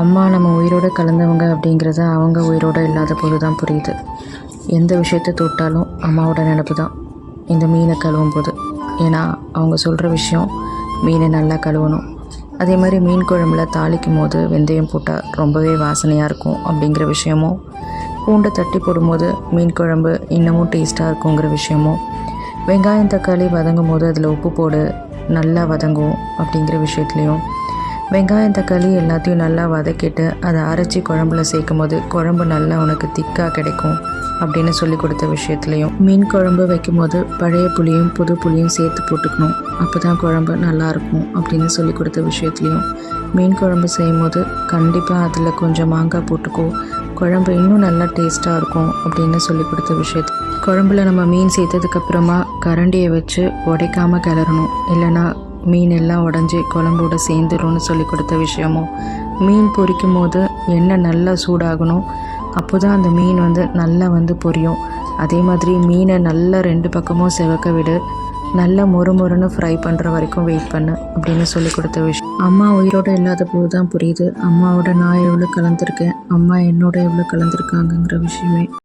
அம்மா நம்ம உயிரோடு கலந்தவங்க அப்படிங்கிறது அவங்க உயிரோடு இல்லாத போது தான் புரியுது. எந்த விஷயத்தை தொட்டாலும் அம்மாவோட நினப்பு தான் இந்த மீனை கழுவும் போது ஏன்னா அவங்க சொல்கிற விஷயம் மீனை நல்லா கழுவணும். அதே மாதிரி மீன் குழம்புல தாளிக்கும் போது வெந்தயம் போட்டால் ரொம்பவே வாசனையாக இருக்கும் அப்படிங்கிற விஷயமும் பூண்டை தட்டி போடும்போது மீன் குழம்பு இன்னமும் டேஸ்ட்டாக இருக்குங்கிற விஷயமும் வெங்காயம் தக்காளி வதங்கும் போது அதில் உப்பு போடு நல்லா வதங்கும் அப்படிங்கிற விஷயத்துலையும் வெங்காயம் தக்காளி எல்லாத்தையும் நல்லா வதக்கிட்டு அதை அரைச்சி குழம்புல சேர்க்கும் போது குழம்பு நல்லா உனக்கு திக்காக கிடைக்கும் அப்படின்னு சொல்லி கொடுத்த விஷயத்துலையும் மீன் குழம்பு வைக்கும் போது பழைய புளியும் புது புளியும் சேர்த்து போட்டுக்கணும். அப்போ தான் குழம்பு நல்லாயிருக்கும் அப்படின்னு சொல்லி கொடுத்த விஷயத்துலையும் மீன் குழம்பு செய்யும் போது கண்டிப்பாக அதில் கொஞ்சம் மாங்காய் போட்டுக்கோ. குழம்பு இன்னும் நல்லா டேஸ்ட்டாக இருக்கும் அப்படின்னு சொல்லி கொடுத்த விஷயத்து குழம்புல நம்ம மீன் சேர்த்ததுக்கப்புறமா கரண்டியை வச்சு உடைக்காமல் கிளறணும். இல்லைன்னா மீன் எல்லாம் உடஞ்சி குழம்போட சேர்ந்துரும்னு சொல்லி கொடுத்த விஷயமும் மீன் பொரிக்கும் போது எண்ணெய் நல்லா சூடாகணும் அப்போ தான் அந்த மீன் வந்து நல்லா வந்து பொரியும். அதே மாதிரி மீனை நல்லா ரெண்டு பக்கமும் செவக்க விடு நல்லா மொறு மொறுன்னு ஃப்ரை பண்ணுற வரைக்கும் வெயிட் பண்ணு அப்படின்னு சொல்லி கொடுத்த விஷயம். அம்மா உயிரோடு இல்லாத போது தான் புரியுது. அம்மாவோட நான் எவ்வளோ கலந்துருக்கேன் அம்மா என்னோட எவ்வளோ கலந்துருக்காங்கங்கிற விஷயமே.